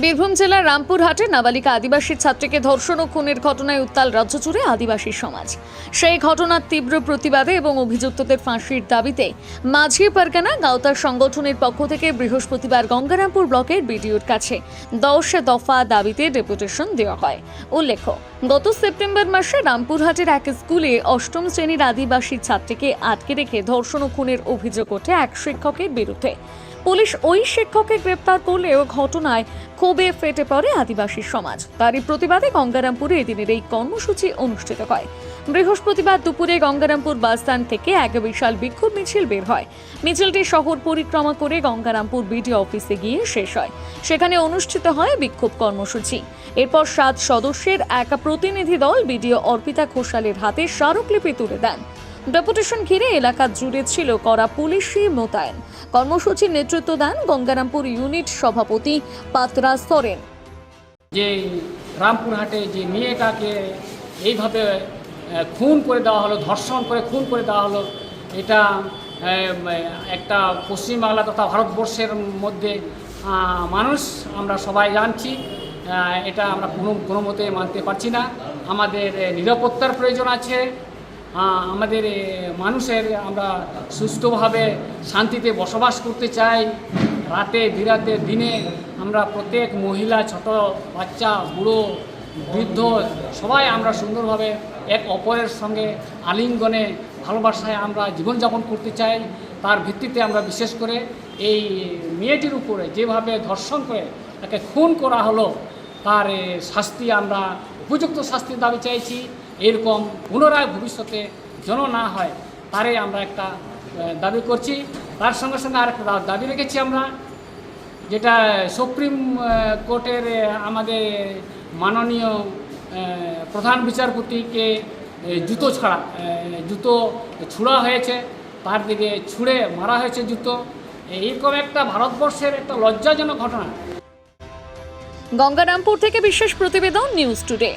বীরভূম জেলার রামপুরহাটে নাবালিকা আদিবাসী ছাত্রীকে ধর্ষণ ও খুনের ঘটনায় উত্তাল রাজ্য জুড়ে আদিবাসী সমাজ। সেই ঘটনার তীব্র প্রতিবাদে এবং অভিযুক্তদের ফাঁসির দাবিতে মাঝি পারগানা গাওতার সংগঠনের পক্ষ থেকে বৃহস্পতিবার গঙ্গারামপুর ব্লকের বিডিওর কাছে দশ দফা দাবিতে ডেপুটেশন দেওয়া হয়। উল্লেখ্য, গত সেপ্টেম্বর মাসে রামপুরহাটের এক স্কুলে অষ্টম শ্রেণির আদিবাসী ছাত্রীকে আটকে রেখে ধর্ষণ ও খুনের অভিযোগ ওঠে এক শিক্ষকের বিরুদ্ধে। পুলিশ ওই শিক্ষককে গ্রেপ্তার করলেও ঘটনায় ক্ষোভে ফেটে পড়ে আদিবাসী সমাজ। তারই প্রতিবাদে গঙ্গারামপুরে এদিনের এই কর্মসূচি অনুষ্ঠিত হয়। বৃহস্পতিবার দুপুরে গঙ্গারামপুর বাসস্ট্যান্ড থেকে এক বিশাল বিক্ষোভ মিছিল বের হয়। মিছিলটি শহর পরিক্রমা করে গঙ্গারামপুর বিডিও অফিসে গিয়ে শেষ হয়। সেখানে অনুষ্ঠিত হয় বিক্ষোভ কর্মসূচি। এরপর সাত সদস্যের এক প্রতিনিধি দল বিডিও অর্পিতা ঘোষালের হাতে স্মারকলিপি তুলে দেন। ডেপুটেশন ঘিরে এলাকা জুড়ে ছিল করা পুলিশি মোতায়েন। কর্মসূচির নেতৃত্ব দেন গঙ্গারামপুর ইউনিট সভাপতি পাত্রা সরেন। যে রামপুরহাটে যে মেয়েটাকে এইভাবে খুন করে দেওয়া হলো, ধর্ষণ করে খুন করে দেওয়া হলো, এটা একটা পশ্চিমবাংলা তথা ভারতবর্ষের মধ্যে মানুষ আমরা সবাই জানছি এটা আমরা কোনো কোনো মতে মানতে পারছি না। আমাদের নিরাপত্তার প্রয়োজন আছে আমাদের মানুষের আমরা সুস্থভাবে শান্তিতে বসবাস করতে চাই। রাতে, বিরাতে, দিনে আমরা প্রত্যেক মহিলা, ছোট বাচ্চা, বুড়ো, বৃদ্ধ সবাই আমরা সুন্দরভাবে এক অপরের সঙ্গে আলিঙ্গনে, ভালোবাসায় আমরা জীবনযাপন করতে চাই। তার ভিত্তিতে আমরা বিশেষ করে এই মেয়েটির উপরে যেভাবে ধর্ষণ করে তাকে খুন করা হলো, তার শাস্তি আমরা, উপযুক্ত শাস্তির দাবি চাইছি। এরকম পুনরায় ভবিষ্যতে যেন না হয়, তারে আমরা একটা দাবি করছি। তার সঙ্গে সঙ্গে আরেকটা দাবি রেখেছি আমরা, যেটা সুপ্রিম কোর্টের আমাদের মাননীয় প্রধান বিচারপতিকে জুতো ছাড়া জুতো ছুড়া হয়েছে, তার দিকে ছুঁড়ে মারা হয়েছে জুতো। এইরকম একটা ভারতবর্ষের একটা লজ্জাজনক ঘটনা। গঙ্গারামপুর থেকে বিশেষ প্রতিবেদন, নিউজ টুডে।